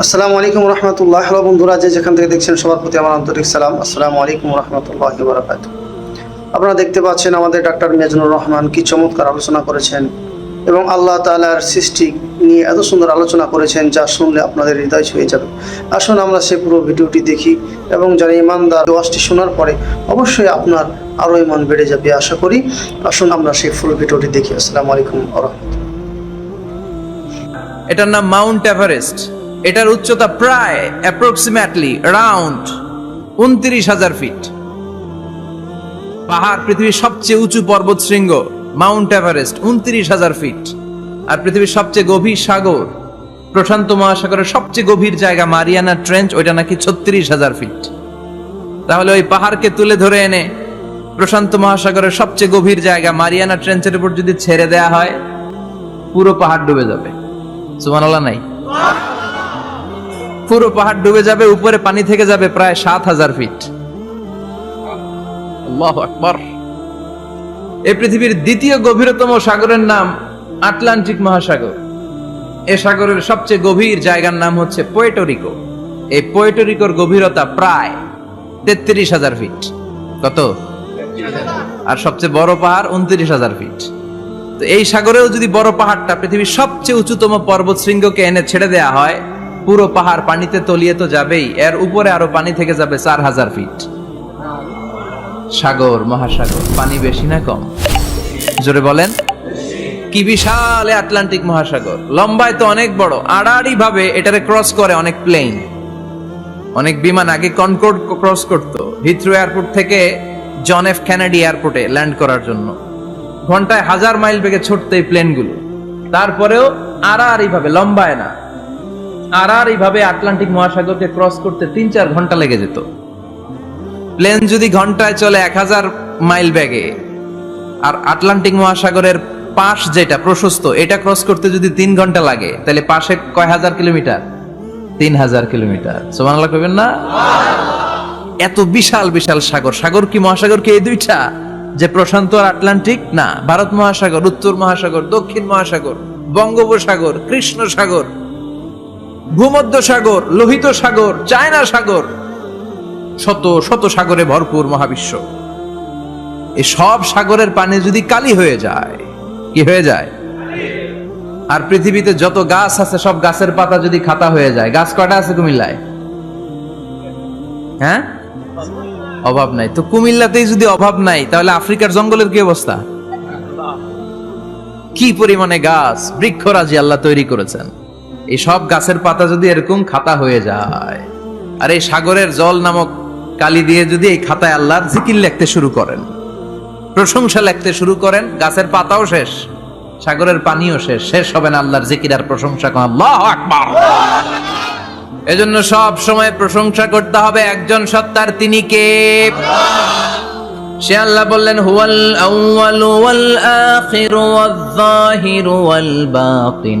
আসসালামু আলাইকুম রহমতুল্লাহ। হ্যালো বন্ধুরা, যে যেখান থেকে দেখছেন সবার প্রতি আমার আন্তরিক সালাম। আসসালামু আলাইকুম রহমতুল্লাহ বারাকাত আপনারা দেখতে পাচ্ছেন আমাদের ডাক্তার মেজনুর রহমান কি চমৎকার আলোচনা করেছেন এবং আল্লাহ তাআলার সৃষ্টি নিয়ে এত সুন্দর আলোচনা করেছেন যা শুনলে আপনাদের হৃদয় ছুঁয়ে যাবে। আসুন আমরা সে পুরো ভিডিওটি দেখি এবং যারা ইমানদার ওয়াজটি শোনার পরে অবশ্যই আপনার আরও ইমান বেড়ে যাবে আশা করি। আসুন আমরা সেই ফুল ভিডিওটি দেখি। আসসালামু আলাইকুম রহমতুল্লাহ। এটার নাম মাউন্ট এভারেস্ট। এটার উচ্চতা প্রায় অ্যাপ্রক্সিমেটলি রাউন্ড উনত্রিশ হাজার ফিট পাহাড় পৃথিবীর সবচেয়ে উঁচু পর্বত শৃঙ্গ মাউন্ট এভারেস্ট উনত্রিশ হাজার ফিট আর পৃথিবীর সবচেয়ে গভীর সাগর, প্রশান্ত মহাসাগরের সবচেয়ে গভীর জায়গা মারিয়ানা ট্রেঞ্চ, ওইটা নাকি ছত্রিশ হাজার ফিট তাহলে ওই পাহাড়কে তুলে ধরে এনে প্রশান্ত মহাসাগরের সবচেয়ে গভীর জায়গা মারিয়ানা ট্রেঞ্চের উপর যদি ছেড়ে দেয়া হয়, পুরো পাহাড় ডুবে যাবে। সুমানাল্লাহ নাই? পুরো পাহাড় ডুবে যাবে, উপরে পানি থেকে যাবে প্রায় সাত হাজার ফিট আকবার। পৃথিবীর দ্বিতীয় গভীরতম সাগরের নাম আটলান্টিক মহাসাগর। এ সাগরের সবচেয়ে গভীর জায়গার নাম হচ্ছে পোয়েটোরিকো এই পোয়েটোরিকোর গভীরতা প্রায় তেত্রিশ হাজার ফিট কত? আর সবচেয়ে বড় পাহাড় উনত্রিশ হাজার ফিট তো এই সাগরেও যদি বড় পাহাড়টা পৃথিবীর সবচেয়ে উঁচুতম পর্বত শৃঙ্গকে এনে ছেড়ে দেয়া হয় পুরো পাহাড় পানিতে তলিয়ে তো যাবেই, এর উপরে আরও পানি থেকে যাবে চার হাজার ফিট। সাগর, মহাসাগর, পানি বেশি না কম? জোরে বলেন। কি বিশাল আটলান্টিক মহাসাগর। লম্বায় তো অনেক বড় আড়াআড়ি ভাবে এটারে ক্রস করে অনেক প্লেন অনেক বিমান আগে কনকর্ড ক্রস করতো হিথ্রো এয়ারপোর্ট থেকে জন এফ কেনেডি এয়ারপোর্টে ল্যান্ড করার জন্য। ঘন্টায় হাজার মাইল বেগে ছুটতে এই প্লেনগুলো তারপরেও আড়াআড়ি ভাবে লম্বায় না। আড়াআড়ি এইভাবে আটলান্টিক মহাসাগরকে ক্রস করতে তিন চার ঘণ্টা লেগে যেত। প্লেন যদি ঘন্টায় চলে এক হাজার মাইল ব্যাগে আর আটলান্টিক মহাসাগরের পাশ যেটা প্রশস্ত, এটা ক্রস করতে যদি তিন ঘণ্টা লাগে, তাহলে পাশে কয় হাজার কিলোমিটার? তিন হাজার কিলোমিটার। সোমানাল্লাহ কইবেন না? এত বিশাল বিশাল সাগর। সাগর কি মহাসাগর কি এই দুইটা? যে প্রশান্ত আর আটলান্টিক? না, ভারত মহাসাগর, উত্তর মহাসাগর, দক্ষিণ মহাসাগর, বঙ্গোপসাগর কৃষ্ণ সাগর ভূমধ্য সাগর লোহিত সাগর, চায়না সাগর, শত শত সাগরে ভরপুর মহাবিশ্ব। এই সব সাগরের পানি যদি কালি হয়ে যায়, কি হয়ে যায়? আর পৃথিবীতে যত গাছ আছে, সব গাছের পাতা যদি খাতা হয়ে যায়, গাছ কটা আছে কুমিল্লায়? হ্যাঁ? অভাব নাই। তো কুমিল্লাতেই যদি অভাব নাই, তাহলে আফ্রিকার জঙ্গলের কি অবস্থা? কি পরিমাণে গাছ, বৃক্ষরাজি আল্লাহ তৈরি করেছেন। এই সব গাছের পাতা যদি এরকম খাতা হয়ে যায়, আর এই সাগরের জল নামক কালি দিয়ে যদি এই খাতায় আল্লাহর জিকির লিখতে শুরু করেন, প্রশংসা লিখতে শুরু করেন, গাছের পাতাও শেষ, সাগরের পানিও শেষ শেষ হবে না আল্লাহর জিকির আর প্রশংসা এজন্য সব সময় প্রশংসা করতে হবে একজন সত্তার, তিনি কে? সে আল্লাহ বললেন, হুয়াল আউয়ালু ওয়াল আখিরু ওয়াল যাহিরু ওয়াল বাতিন।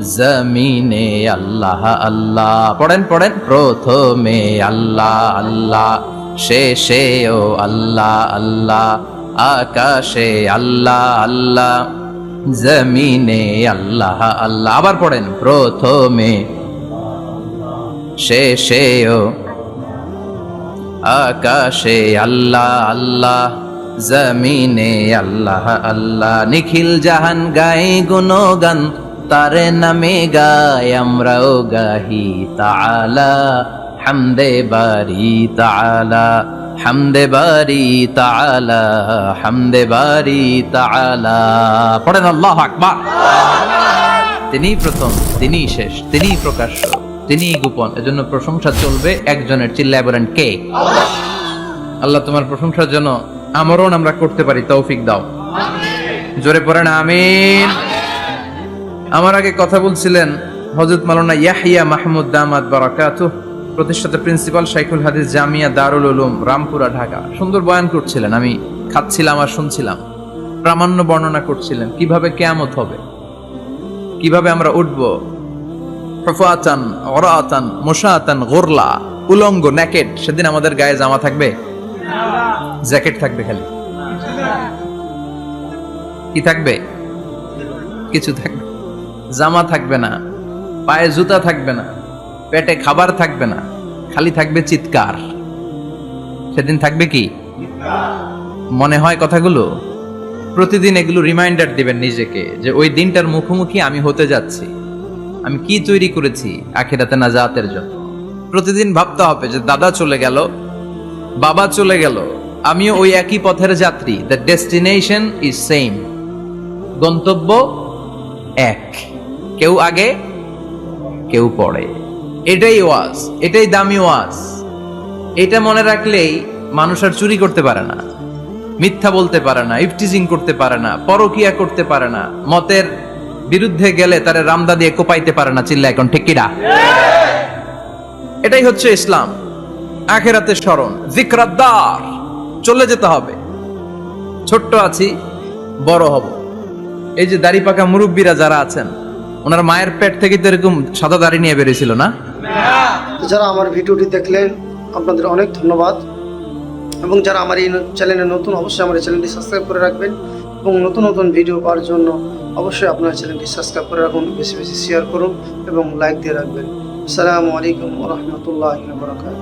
জমিনে আল্লাহ আল্লাহ। পড়েন পড়েন। প্রথমে আল্লাহ আল্লাহ। শেষে ও আল্লাহ আল্লাহ। আকাশে আল্লাহ আল্লাহ। জমিনে আল্লাহ আল্লাহ। আবার পড়েন। প্রথমে শেষে ও আকাশে আল্লাহ আল্লাহ। জমিনে আল্লাহ আল্লাহ। নিখিল জাহান গাই গুণগান তারে নামে গায়, আমরাও গাহি তালা হামদে বারি তাআলা, হামদে বারি তাআলা, হামদে বারি তাআলা। পড়েন আল্লাহ আকবার। তিনি প্রথম তিনি শেষ তিনি প্রকাশ্য তিনি গোপন। এজন্য প্রশংসা চলবে একজনের চিল্লায় বলেন কে? আল্লাহ তোমার প্রশংসার জন্য আমরণ আমরা করতে পারি, তৌফিক দাও। জোরে পড়েন, আমিন। আমার আগে কথা বলছিলেন হজরত মালানা ইয়াহিয়া মাহমুদ দামাত বারাকাতু প্রতিষ্ঠাতা প্রিন্সিপাল শাইখুল হাদিস জামিয়া দারুল উলুম, রামপুরা, ঢাকা। সুন্দর বয়ান করছিলেন, আমি খাচ্ছিলাম আর শুনছিলাম। প্রামাণ্য বর্ণনা করছিলেন, কীভাবে কেয়ামত হবে? কীভাবে আমরা উঠব? ফফাতান অরাতান মোশাতান, গোরলা, উলঙ্গ ন্যাকেট সেদিন আমাদের গায়ে জামা থাকবে? জ্যাকেট থাকবে খালি। কি থাকবে? কিছু থাকবে। জামা থাকবে না, পায়ে জুতা থাকবে না, পেটে খাবার থাকবে না, খালি থাকবে চিৎকার। সেদিন থাকবে কি? মনে হয় কথাগুলো? প্রতিদিন এগুলো রিমাইন্ডার দিবেন নিজেকে যে ওই দিনটার মুখোমুখি আমি হতে যাচ্ছি। আমি কি তৈরি করেছি আখেরাতে না নাজাতের জন্য? প্রতিদিন ভাবতে হবে যে দাদা চলে গেল, বাবা চলে গেল, আমিও ওই একই পথের যাত্রী। দ্য ডেস্টিনেশন ইজ সেম গন্তব্য এক। কেউ আগে, কেউ পড়ে এটাই ওয়াজ, এটাই দামি ওয়াজ। এটা মনে রাখলেই মানুষ আর চুরি করতে পারে না, মিথ্যা বলতে পারে না, ইফটিজিং করতে পারে না, পরকিয়া করতে পারে না, মতের বিরুদ্ধে গেলে তারে রামদা দিয়ে কোপাইতে পারে না চিল্লা এখন ঠিক কিনা এটাই হচ্ছে ইসলাম। আখেরাতে স্মরণ, জিক্রাদ্দার, চলে যেতে হবে। ছোট্ট আছি, বড় হব। এই যে দাড়ি পাকা মুরব্বীরা যারা আছেন ওনার মায়ের পেট থেকে তো এরকম সাদা দাড়ি নিয়ে বেরিয়েছিল না? যারা আমার ভিডিওটি দেখলেন, আপনাদের অনেক ধন্যবাদ। এবং যারা আমার এই চ্যানেলে নতুন, অবশ্যই আমার এই চ্যানেলটি সাবস্ক্রাইব করে রাখবেন। এবং নতুন নতুন ভিডিও পাওয়ার জন্য অবশ্যই আপনার চ্যানেলটি সাবস্ক্রাইব করে রাখুন, বেশি বেশি শেয়ার করুন এবং লাইক দিয়ে রাখবেন। আসসালামু আলাইকুম রহমতুল্লাহ বরকাত